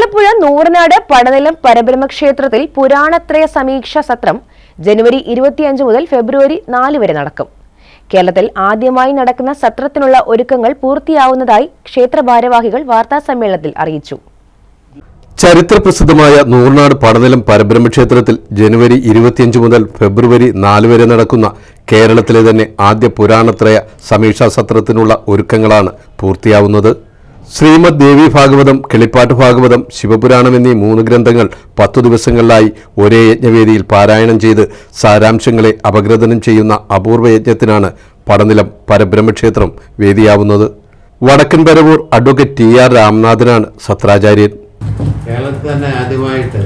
മലയാലപ്പുഴ നൂറനാട് പടനിലം പരബ്രഹ്മ ക്ഷേത്രത്തിൽ പുരാണത്രയ സമീക്ഷ സത്രം ജനുവരി ഇരുപത്തിയഞ്ച് മുതൽ ഫെബ്രുവരി നാല് വരെ നടക്കും. കേരളത്തിൽ ആദ്യമായി നടക്കുന്ന സത്രത്തിനുള്ള ഒരുക്കങ്ങൾ പൂർത്തിയാവുന്നതായി ക്ഷേത്ര ഭാരവാഹികൾ വാർത്താസമ്മേളനത്തിൽ അറിയിച്ചു. ചരിത്രപ്രസിദ്ധമായ നൂർനാട് പടനിലം പരബ്രഹ്മക്ഷേത്രത്തിൽ ജനുവരി ഇരുപത്തിയഞ്ച് മുതൽ ഫെബ്രുവരി നാല് വരെ നടക്കുന്ന കേരളത്തിലെ തന്നെ ആദ്യ പുരാണത്രയ സമീക്ഷാ സത്രത്തിനുള്ള ഒരുക്കങ്ങളാണ് പൂർത്തിയാവുന്നത്. ശ്രീമദ് ദേവി ഭാഗവതം കിളിപ്പാട്ട് ഭാഗവതം ശിവപുരാണം എന്നീ മൂന്ന് ഗ്രന്ഥങ്ങൾ പത്തു ദിവസങ്ങളിലായി ഒരേ യജ്ഞവേദിയിൽ പാരായണം ചെയ്ത് സാരാംശങ്ങളെ അപഗ്രഥനം ചെയ്യുന്ന അപൂർവ യജ്ഞത്തിനാണ് പടനിലം പരബ്രഹ്മക്ഷേത്രം വേദിയാവുന്നത്. വടക്കൻ പരവൂർ അഡ്വക്കേറ്റ് ടി ആർ രാംനാഥനാണ് സത്രാചാര്യൻ. കേരളത്തിൽ തന്നെ ആദ്യമായിട്ട്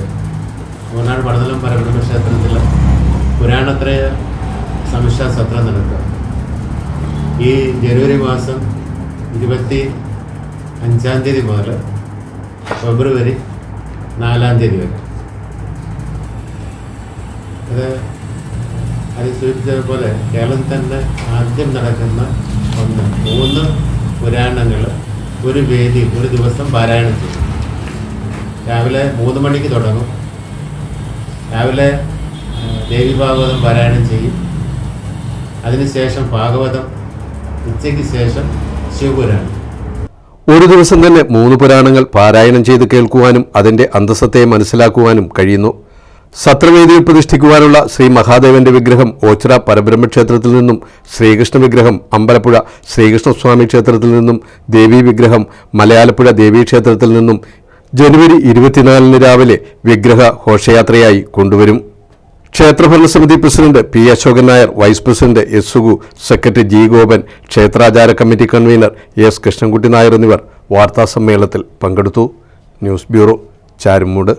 മൂന്നാട് പടനിലം പരബ്രഹ്മക്ഷേത്രത്തിൽ പുരാണത്രയ സമിക്ഷാ സത്രം നടക്കുക. ഈ ജനുവരി മാസം ഇരുപത്തി അഞ്ചാം തീയതി മുതൽ ഫെബ്രുവരി നാലാം തീയതി വരെ. അത് അത് സൂചിപ്പിച്ചതുപോലെ കേരളത്തിൽ തന്നെ ആദ്യം നടക്കുന്ന ഒന്ന് മൂന്ന് പുരാണങ്ങൾ ഒരു വേദി ഒരു ദിവസം പാരായണം ചെയ്യും. രാവിലെ മൂന്ന് മണിക്ക് തുടങ്ങും. രാവിലെ ദേവി ഭാഗവതം പാരായണം ചെയ്യും. അതിനുശേഷം ഭാഗവതം ഉച്ചയ്ക്ക് ശേഷം ശിവപുരാണം. ഒരു ദിവസം തന്നെ മൂന്ന് പുരാണങ്ങൾ പാരായണം ചെയ്ത് കേൾക്കുവാനും അതിന്റെ അന്തസ്സത്തെ മനസ്സിലാക്കുവാനും കഴിയുന്നു. സത്രവേദിയിൽ പ്രതിഷ്ഠിക്കുവാനുള്ള ശ്രീ മഹാദേവന്റെ വിഗ്രഹം ഓച്ചിറ പരബ്രഹ്മക്ഷേത്രത്തിൽ നിന്നും ശ്രീകൃഷ്ണ വിഗ്രഹം അമ്പലപ്പുഴ ശ്രീകൃഷ്ണസ്വാമി ക്ഷേത്രത്തിൽ നിന്നും ദേവീ വിഗ്രഹം മലയാലപ്പുഴ ദേവീക്ഷേത്രത്തിൽ നിന്നും ജനുവരി ഇരുപത്തിനാലിന് രാവിലെ വിഗ്രഹ ഘോഷയാത്രയായി കൊണ്ടുവരും. ക്ഷേത്രഭരണസമിതി president P Ashokan Nair vice president S Sugu secretary G Gopan ക്ഷേത്രാചാര committee convener S Krishnankutty Nair എന്നിവർ വാർത്താസമ്മേളനത്തിൽ പങ്കെടുത്തു. News bureau Charummood.